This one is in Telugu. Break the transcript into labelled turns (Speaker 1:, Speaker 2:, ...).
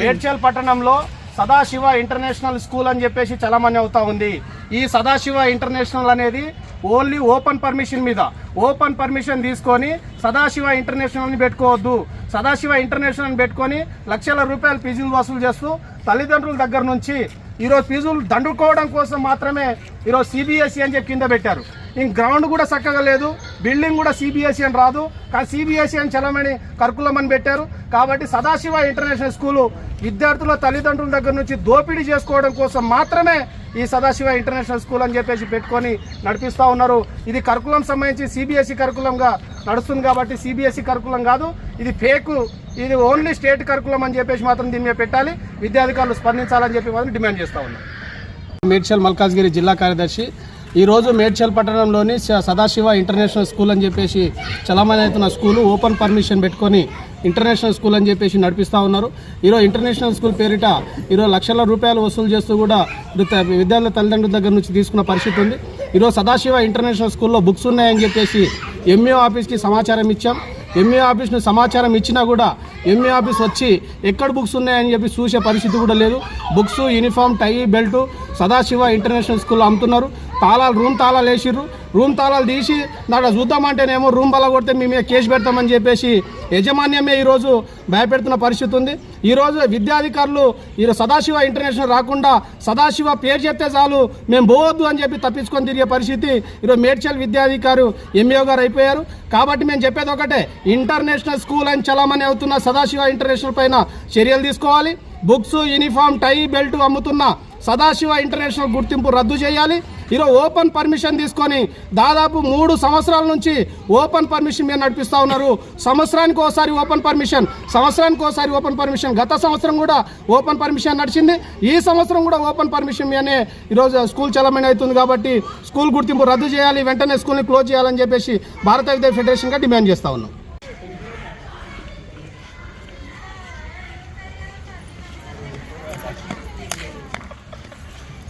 Speaker 1: మేడ్చల్ పట్టణంలో సదాశివ ఇంటర్నేషనల్ స్కూల్ అని చెప్పేసి చలమని అవుతా ఉంది. ఈ సదాశివ ఇంటర్నేషనల్ అనేది ఓన్లీ ఓపెన్ పర్మిషన్ మీద ఓపెన్ పర్మిషన్ తీసుకొని సదాశివ ఇంటర్నేషనల్ని పెట్టుకోవద్దు. సదాశివ ఇంటర్నేషనల్ని పెట్టుకొని లక్షల రూపాయలు ఫీజులు వసూలు చేస్తూ తల్లిదండ్రుల దగ్గర నుంచి ఈరోజు ఫీజులు దండుకోవడం కోసం మాత్రమే ఈరోజు సిబిఎస్ఈ అని చెప్పి కింద పెట్టారు. ఇంక గ్రౌండ్ కూడా చక్కగా లేదు. బిల్డింగ్ కూడా సిబిఎస్ఈ అని రాదు. కానీ సిబిఎస్ఈ అని చలమని కర్కులం అని పెట్టారు. కాబట్టి సదాశివ ఇంటర్నేషనల్ స్కూలు విద్యార్థుల తల్లిదండ్రుల దగ్గర నుంచి దోపిడీ చేసుకోవడం కోసం మాత్రమే ఈ సదాశివ ఇంటర్నేషనల్ స్కూల్ అని చెప్పేసి పెట్టుకొని నడిపిస్తూ ఉన్నారు. ఇది కరికులం సంబంధించి సిబిఎస్ఈ కరికులంగా నడుస్తుంది కాబట్టి సిబిఎస్ఈ కరికులం కాదు. ఇది ఫేకు ఇది ఓన్లీ స్టేట్ కరికులం అని చెప్పేసి మాత్రం దీని మీద పెట్టాలి. విద్యాధికారులు స్పందించాలని చెప్పి మాత్రం డిమాండ్ చేస్తూ ఉన్నాం. మేడ్చల్ మల్కాజ్గిరి జిల్లా కార్యదర్శి ఈరోజు మేడ్చల్ పట్టణంలోని సదాశివ ఇంటర్నేషనల్ స్కూల్ అని చెప్పేసి చలామణి అవుతున్న స్కూలు ఓపెన్ పర్మిషన్ పెట్టుకొని ఇంటర్నేషనల్ స్కూల్ అని చెప్పేసి నడిపిస్తూ ఉన్నారు. ఈరోజు ఇంటర్నేషనల్ స్కూల్ పేరిట ఈరోజు లక్షల రూపాయలు వసూలు చేస్తూ కూడా విద్యార్థుల తల్లిదండ్రుల దగ్గర నుంచి తీసుకున్న పరిస్థితి ఉంది. ఈరోజు సదాశివ ఇంటర్నేషనల్ స్కూల్లో బుక్స్ ఉన్నాయని చెప్పేసి ఎంఏ ఆఫీస్కి సమాచారం ఇచ్చాం. ఎంఏ ఆఫీస్ను సమాచారం ఇచ్చినా కూడా ఎంఏ ఆఫీస్ వచ్చి ఎక్కడ బుక్స్ ఉన్నాయని చెప్పి చూసే పరిస్థితి కూడా లేదు. Books uniform tie belt Sadashiva international స్కూల్లో అమ్ముతున్నారు. తాళాలు రూమ్ తాళాలు వేసిర్రు. రూమ్ తాళాలు తీసి దాంట్లో చూద్దామంటేనేమో రూమ్ బల కొడితే మీ మీద కేసు పెడతామని చెప్పేసి యజమాన్యమే ఈరోజు భయపెడుతున్న పరిస్థితి ఉంది. ఈరోజు విద్యాధికారులు ఈరోజు సదాశివ ఇంటర్నేషనల్ రాకుండా సదాశివ పేరు చెప్తే చాలు మేము పోవద్దు అని చెప్పి తప్పించుకొని తిరిగే పరిస్థితి ఈరోజు మేడ్చల్ విద్యాధికారు ఎంఏ గారు అయిపోయారు. కాబట్టి మేము చెప్పేది ఒకటే ఇంటర్నేషనల్ స్కూల్ అని చలామణి అవుతున్న సదాశివ ఇంటర్నేషనల్ పైన చర్యలు తీసుకోవాలి. బుక్స్ యూనిఫామ్ టై బెల్ట్ అమ్ముతున్న సదాశివ ఇంటర్నేషనల్ గుర్తింపు రద్దు చేయాలి. ఈరోజు ఓపెన్ పర్మిషన్ తీసుకొని దాదాపు మూడు సంవత్సరాల నుంచి ఓపెన్ పర్మిషన్ మీద నడిపిస్తూ ఉన్నారు. సంవత్సరానికి ఒకసారి ఓపెన్ పర్మిషన్ సంవత్సరానికి ఒకసారి ఓపెన్ పర్మిషన్. గత సంవత్సరం కూడా ఓపెన్ పర్మిషన్ నడిచింది. ఈ సంవత్సరం కూడా ఓపెన్ పర్మిషన్ మీదనే ఈరోజు స్కూల్ చలమణి అవుతుంది కాబట్టి స్కూల్ గుర్తింపు రద్దు చేయాలి. వెంటనే స్కూల్ని క్లోజ్ చేయాలని చెప్పేసి భారత విద్యా ఫెడరేషన్గా డిమాండ్ చేస్తూ ఉన్నాం.